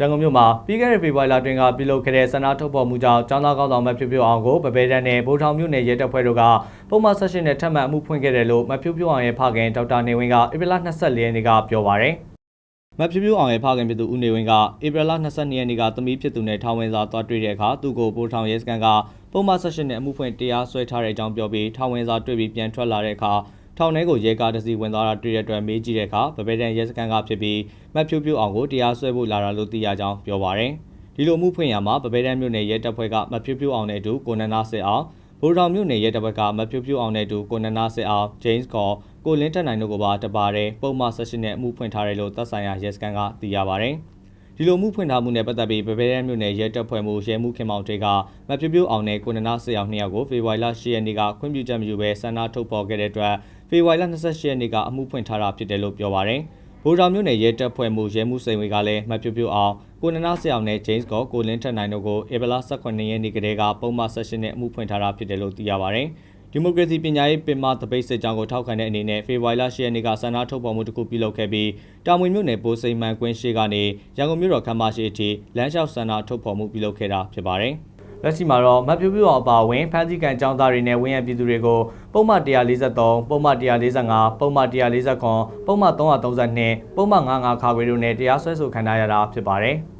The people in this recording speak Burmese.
ရန်ကုန်မြို့မှာပြီးခဲ့တဲ့ဖေဖော်ဝါရီလတွင်ကပြုလုပ်ခဲ့တဲ့ဆန္ဒထုတ်ဖော်မှုကြောင့်ចောင်းသားကောင်းဆောင်မဖြူဖြူအောင်ကိုပပဲတန်းနဲ့ဗိုလ်ထောင်မြို့နယ်ရဲတပ်ဖွဲ့တို့ကပုံမှန်ဆက်ရှင်နဲ့ထပ်မံအမှုဖွင့်ခဲ့တယ်လို့မဖြူဖြူအောင်ရဲ့ဖခင်ဒေါက်တာနေဝင်းကဧပြီလ24ရက်နေ့ကပြောပါရယ်မဖြူဖြူအောင်ရဲ့ဖခင်ဖြစ်သူဦးနေဝင်းကဧပြီလ22ရက်နေ့ကသမီးဖြစ်သူနဲ့ထောင်ဝင်စာတွားတွေ့တဲ့အခါသူ့ကိုဗိုလ်ထောင်ရဲစခန်းကပုံမှန်ဆက်ရှင်နဲ့အမှုဖွင့်တရားစွဲထားတဲ့အကြောင်းပြောပြီးထောင်ဝင်စာတွေ့ပြီးပြန်ထွက်လာတဲ့အခါ ထောင်ထဲကိုရဲကားတစ်စီးဝင်သွားတာတွေ့တဲ့အတွက်မေးကြည့်တဲ့အခါဗပဲတန်ရဲစခန်းကဖြစ်ပြီးမတ်ဖြူဖြူအောင်ကိုတရားစွဲဖို့လာတာလို့သိရကြောင်းပြောပါရယ်ဒီလိုမှုဖွင့်ရမှာဗပဲတန်မြို့နယ်ရဲတပ်ဖွဲ့ကမတ်ဖြူဖြူအောင်နဲ့အတူကိုနန္ဒစစ်အောင်ဗိုလ်တော်မြို့နယ်ရဲတပ်ဖွဲ့ကမတ်ဖြူဖြူအောင်နဲ့အတူကိုနန္ဒစစ်အောင်ဂျိမ်းစ်ကောကိုလင်းတက်နိုင်တို့ကိုပါတပါတဲ့ပုံမှန်ဆက်ရှင်နဲ့အမှုဖွင့်ထားတယ်လို့သက်ဆိုင်ရာရဲစခန်းကသိရပါရယ်ဒီလိုမှုဖွင့်ထားမှုနဲ့ပတ်သက်ပြီးဗပဲရဲမြို့နယ်ရဲတပ်ဖွဲ့မှုရဲမှုခင်မောင်တွေကမပြပြအောင်နဲ့ကိုနနာဆရာနှစ်ယောက်ကိုဖေဖော်ဝါရီလ10ရက်နေ့ကခွင့်ပြုချက်မယူဘဲဆန္ဒထုတ်ဖော်ခဲ့တဲ့အတွက် ဖေဖော်ဝါရီလ28ရက်နေ့ကအမှုဖွင့်ထားတာဖြစ်တယ်လို့ပြောပါရယ်ဗိုလ်တော်မြို့နယ်ရဲတပ်ဖွဲ့မှုရဲမှုစိန်ဝေကလည်းမပြပြအောင်ကိုနနာဆရာနဲ့ဂျိမ်းစ်ကောကိုလင်းထက်နိုင်တို့ကိုဧပြီလ18ရက်နေ့ကတည်းကပုံမှန်ဆက်ရှင်နဲ့အမှုဖွင့်ထားတာဖြစ်တယ်လို့သိရပါရယ်ဒီမိုကရေစီပညာရေးပင်မတပိတ်စစ်ကြောင်းကိုထောက်ခံတဲ့အနေနဲ့ဖေဖော်ဝါရီလ10ရက်နေ့ကဆန္ဒထုတ်ဖော်မှုတစ်ခုပြုလုပ်ခဲ့ပြီးတာမွေမြို့နယ်ပိုးစိန်မှန်ကွင်းရှိကနေရန်ကုန်မြို့တော်ခမ်းမရှိအထိလမ်းလျှောက်ဆန္ဒထုတ်ဖော်မှုပြုလုပ်ခဲ့တာဖြစ်ပါတယ်။ လက်ရှိမှာတော့မတ်ပြူပြူအောင်အပါအဝင်ဖမ်းဆီးကန်ចောင်းသားတွေနဲ့ဝင်းရပြည်သူတွေကိုပုံမှန်143ပုံမှန်145ပုံမှန်149ပုံမှန်332ပုံမှန်55ခါခွေတို့နဲ့တရားစွဲဆိုခံထားရတာဖြစ်ပါတယ်။